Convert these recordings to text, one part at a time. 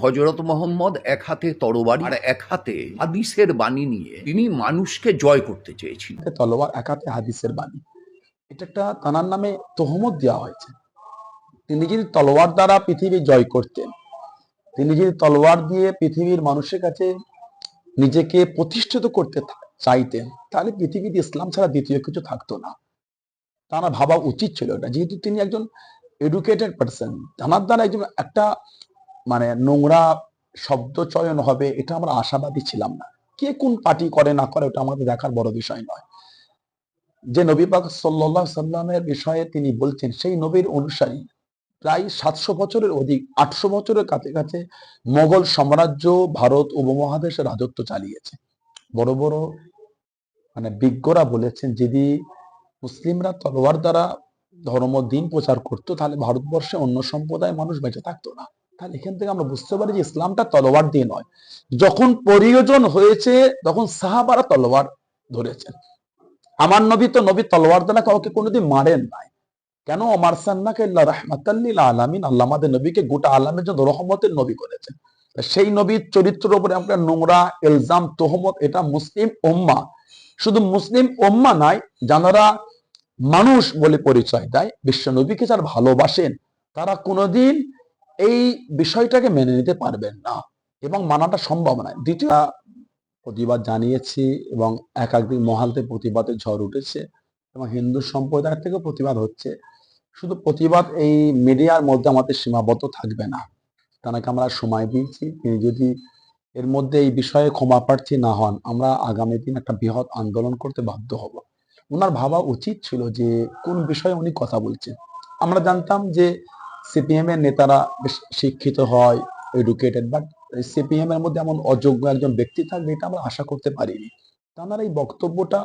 হজরত মোহাম্মদ এক হাতে তরবারি আর এক হাতে হাদিসের বাণী নিয়ে তিনি মানুষকে জয় করতে চেয়েছিলেন। তলোয়ার, এক হাতে হাদিসের বাণী। এটা একটা তানার নামে তহমত দেওয়া হয়েছে। তিনি যদি তলোয়ার দ্বারা পৃথিবী জয় করতেন, তিনি যদি তলোয়ার দিয়ে পৃথিবীর মানুষের কাছে নিজেকে প্রতিষ্ঠিত করতে চাইতেন, তাহলে পৃথিবীতে ইসলাম ছাড়া দ্বিতীয় কিছু থাকতো না। তারা ভাবা উচিত ছিল এটা। যেহেতু তিনি একজন এডুকেটেড পার্সন তানার দ্বারা একজন একটা মানে নোংরা শব্দ চয়ন হবে, এটা আমরা আশাবাদী ছিলাম না। কে কোন পার্টি করে না করে, ওটা আমাদের দেখার বড় বিষয় নয়। যে নবী পাক সাল্লাহ সাল্লামের বিষয়ে তিনি বলছেন, সেই নবীর অনুসারী প্রায় সাতশো বছরের অধিক, আটশো বছরের কাছে কাছে মোগল সাম্রাজ্য, ভারত উপমহাদেশে রাজত্ব চালিয়েছে। বড় বড় মানে বিজ্ঞরা বলেছেন, যদি মুসলিমরা তলোয়ার দ্বারা ধর্ম, দিন প্রচার করতো, তাহলে ভারতবর্ষে অন্য সম্প্রদায় মানুষ বেঁচে থাকতো না। তাহলে এখান থেকে আমরা বুঝতে পারি যে ইসলামটা তলোয়ার দিয়ে নয়। যখন প্রয়োজন হয়েছে, তখন সাহাবারা তলোয়ার ধরেছেন। আমার নবী তো নবী তলোয়ার দ্বারা কাউকে কোনোদিন মারেন নাই। কেন? আমার সান্নাকে রহমাতাল্লিল আলামিন, আল্লাহ নবীকে গোটা আলামের জন্য রহমতের নবী করেছেন। সেই নবীর চরিত্রের উপরে আমরা নোংরা এলজাম তোহমত, এটা মুসলিম ওম্মা শুধু মুসলিম ওম্মা নাই যারা মানুষ বলে পরিচয় দেয়, বিশ্ব নবীকে যারা ভালোবাসেন, তারা কোনোদিন এই বিষয়টাকে মেনে নিতে পারবেন না এবং মানাটা সম্ভব নয়। দ্বিতীয়, প্রতিবাদ জানিয়েছি এবং একাধিক মহালতে প্রতিবাদের ঝড় উঠেছে এবং হিন্দু সম্প্রদায় থেকে প্রতিবাদ হচ্ছে। শুধু প্রতিবাদ এই মিডিয়ার মধ্যে আমাদের সীমাবদ্ধ থাকবে না। তাকে আমরা সময় দিয়েছি, তিনি যদি এর মধ্যে এই বিষয়ে ক্ষমা প্রার্থী না হন, আমরা আগামী দিন একটা বৃহৎ আন্দোলন করতে বাধ্য হব। ওনার ভাবা উচিত ছিল যে কোন বিষয়ে উনি কথা বলছেন। আমরা জানতাম যে সিপিএম এর নেতারা বেশ শিক্ষিত হয় এডুকেটেড বাট সিপিএম এর মধ্যে এমন অযোগ্য একজন ব্যক্তি থাকবে এটা আমরা আশা করতে পারিনি। তার এই বক্তব্যটা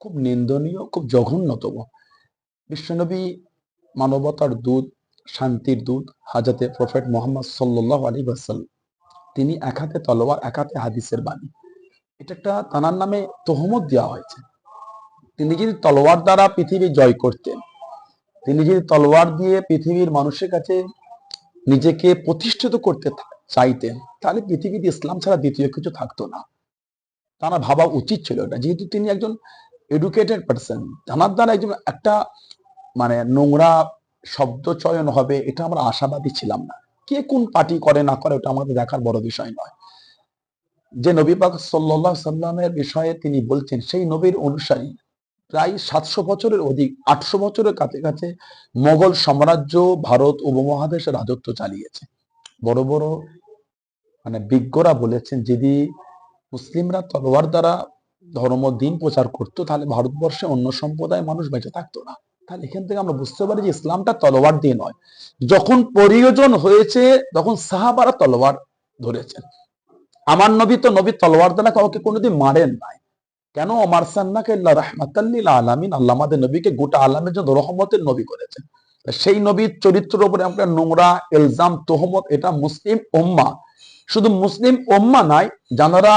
খুব নিন্দনীয়, খুব জঘন্যতম। বিশ্বনবী মানবতার দূত, শান্তির দূত হাজাতে প্রফেট মোহাম্মদ সাল্লাহ আলী তিনি এক হাতে তলোয়ার, এক হাতে হাদিসের বাণী। এটা একটা তানার নামে তহমত দেওয়া হয়েছে। তিনি যদি তলোয়ার দ্বারা পৃথিবী জয় করতেন তিনি যদি তলোয়ার দিয়ে পৃথিবীর মানুষের কাছে নিজেকে প্রতিষ্ঠিত করতে চাইতেন, তাহলে পৃথিবীতে ইসলাম ছাড়া দ্বিতীয় কিছু থাকতো না। তারা ভাবা উচিত ছিল এটা। যেহেতু তিনি একজন এডুকেটেড পার্সন তার দ্বারা একজন একটা মানে নোংরা শব্দ চয়ন হবে, এটা আমরা আশাবাদী ছিলাম না। কে কোন পার্টি করে না করে, ওটা আমাদের দেখার বড় বিষয় নয়। যে নবী পাক সাল্লাহ সাল্লামের বিষয়ে তিনি বলছেন, সেই নবীর অনুসারী প্রায় সাতশো বছরের অধিক, আটশো বছরের কাছে কাছে মোগল সাম্রাজ্য ভারত উপমহাদেশে রাজত্ব চালিয়েছে। বড় বড় মানে বিজ্ঞরা বলেছেন, যদি মুসলিমরা তলোয়ার দ্বারা ধর্ম, দিন প্রচার করতো, তাহলে ভারতবর্ষে অন্য সম্প্রদায়ের মানুষ বেঁচে থাকতো না। তাহলে এখান থেকে আমরা বুঝতে পারি যে ইসলামটা তলোয়ার দিয়ে নয়। যখন প্রয়োজন হয়েছে, তখন সাহাবারা তলোয়ার ধরেছেন। আমার নবী তো নবী তলোয়ার দ্বারা কাউকে কোনোদিন মারেন নাই। কেন আমার সান্নাকে রহমাতাল্লিল আলামিন? আল্লাহ আমাদের নবীকে গোটা আলামের জন্য রহমতের নবী করেছেন। সেই নবীর চরিত্রের উপরে আমরা নোংরা এলজাম তোহমত, এটা মুসলিম ওম্মা শুধু মুসলিম ওম্মা নয় যারা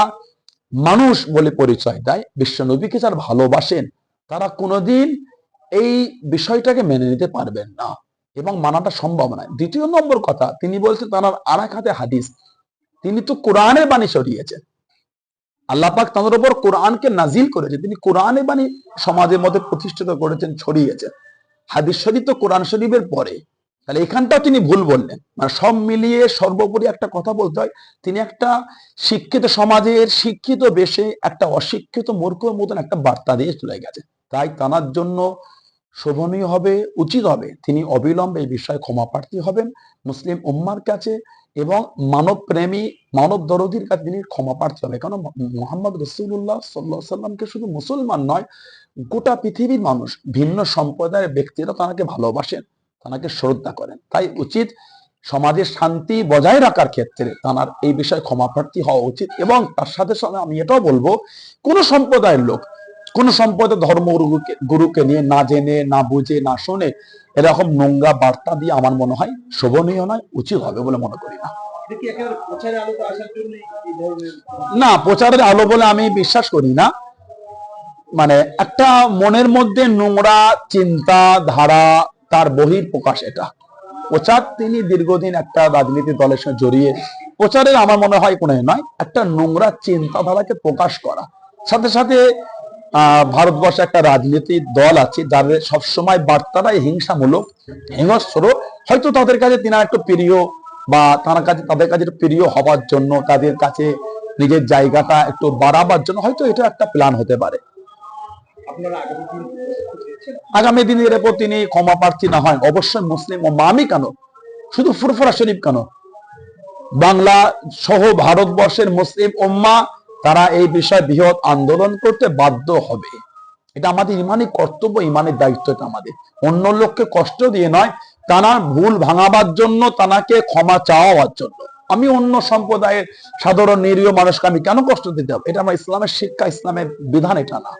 মানুষ বলে পরিচয় দেয়, বিশ্ব নবীকে যারা ভালোবাসেন, তারা কোনোদিন এই বিষয়টাকে মেনে নিতে পারবেন না এবং মানাটা সম্ভব নয়। দ্বিতীয় নম্বর কথা, তিনি বলছেন তার আর এক হাতে হাদিস। তিনি তো কোরআনের বাণী সরিয়েছেন আল্লাহ পাক তাদের উপর কোরআনকে নাজিল করেছে। তিনি কোরআন বাণী সমাজের মধ্যে প্রতিষ্ঠিত করেছেন, ছড়িয়েছেন। হাদিস শরীফ তো কোরআন শরীফের পরে। তাহলে এখানটাও তিনি ভুল বললেন। মানে সব মিলিয়ে সর্বোপরি একটা কথা বলতে হয়, তিনি একটা শিক্ষিত সমাজের শিক্ষিত বেশে একটা অশিক্ষিত মূর্খ মতন একটা বার্তা দিয়ে চলে গেছে তাই তানার জন্য শোভনীয় হবে, উচিত হবে। তিনি অবিলম্বে এই বিষয়ে ক্ষমা প্রার্থী হবেন। মুসলিম উম্মার কাছে এবং মানব প্রেমী মানব দরদির কাছে তিনি ক্ষমা প্রার্থী হবে কারণ মোহাম্মদ রসুল্লাহ সাল্লাহ সাল্লামকে শুধু মুসলমান নয়, গোটা পৃথিবীর মানুষ, ভিন্ন সম্প্রদায়ের ব্যক্তিরা তাকে ভালোবাসেন, তাকে শ্রদ্ধা করেন। তাই উচিত সমাজের শান্তি বজায় রাখার ক্ষেত্রে তার এই বিষয়ে ক্ষমা প্রার্থী হওয়া উচিত এবং তার সাথে সাথে আমি এটাও বলব, কোন সম্প্রদায়ের লোক কোন সম্প্রদায় ধর্ম গুরুকে নিয়ে না জেনে না বুঝে না শোনে এরকম নোংরা বার্তা দিয়ে আমার মনে হয় শোভনীয় নয় উচিত হবে বলে মনে করি না। না প্রচারের আলো বলে আমি বিশ্বাস করি না। মানে একটা মনের মধ্যে নোংরা চিন্তা ধারা তার বহির প্রকাশ এটা। প্রচার তিনি দীর্ঘদিন একটা রাজনীতি দলের সঙ্গে জড়িয়ে প্রচারের আমার মনে হয় কোনো নয় একটা নোংরা চিন্তাধারাকে প্রকাশ করা। সাথে সাথে ভারতবর্ষে একটা রাজনীতির দল আছে যাদের সবসময় বার্তাটাই হিংসামূলক হিংস্র হয়তো তাদের কাছে তিনি একটু প্রিয় বা তার কাছে তাদের কাছে একটু প্রিয় হবার জন্য তাদের কাছে নিজের জায়গাটা একটু বাড়াবার জন্য হয়তো এটা একটা প্ল্যান হতে পারে। আগামী দিনের এরপর তিনি ক্ষমা প্রার্থী না হয় অবশ্যই মুসলিম ও মামি কেন? শুধু ফুরফুরা শরীফ কেন? বাংলা সহ ভারতবর্ষের মুসলিম উম্মা তারা এই বিষয়ে বৃহৎ আন্দোলন করতে বাধ্য হবে। এটা আমাদের ইমানি কর্তব্য, ইমানের দায়িত্ব এটা আমাদের। অন্য লোককে কষ্ট দিয়ে নয়, তারা ভুল ভাঙাবার জন্য তানাকে ক্ষমা চাওয়ার জন্য। আমি অন্য সম্প্রদায়ের সাধারণ, নিরীহ মানুষকে আমি কেন কষ্ট দিতে হবে? এটা আমার ইসলামের শিক্ষা, ইসলামের বিধান এটা না।